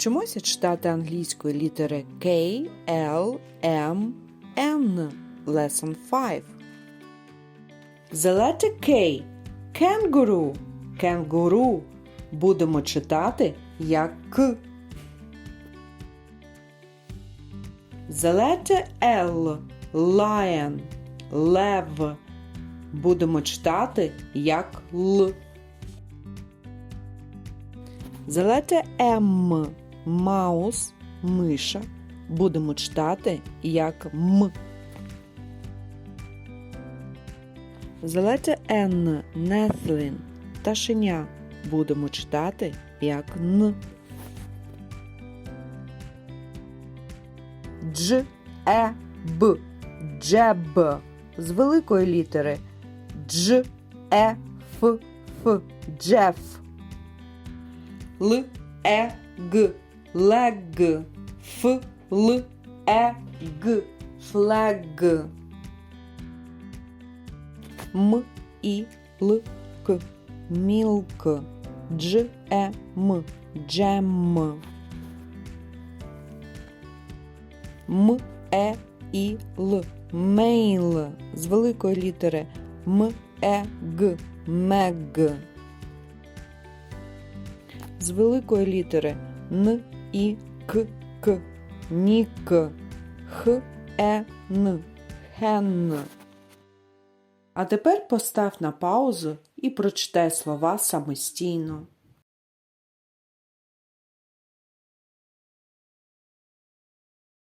Вчимося читати англійською літери K, L, M, N. Lesson 5. The letter K. Kangaroo. Кенгуру. Будемо читати як К. The letter L. Lion. Лев. Будемо читати як Л. The letter M. Маус. Миша. Будемо читати як М. The letter N. Нефлін. Пташеня. Будемо читати як Н. Дж, Е, Б. Джеб. З великої літери. Дж, Е, Ф, Ф. Джеф. Л, Е, Г. Лег. Ф, Л, Е, Г. Флег. М, І, Л, К. Мілк. Дж, Е, М. Джем. М, Е, І, Л. Мейл. З великої літери М, Е, Г. Мег. З великої літери Н, І, К, К. Нік. Х, Е, Н. Хен. А тепер постав на паузу і прочитай слова самостійно.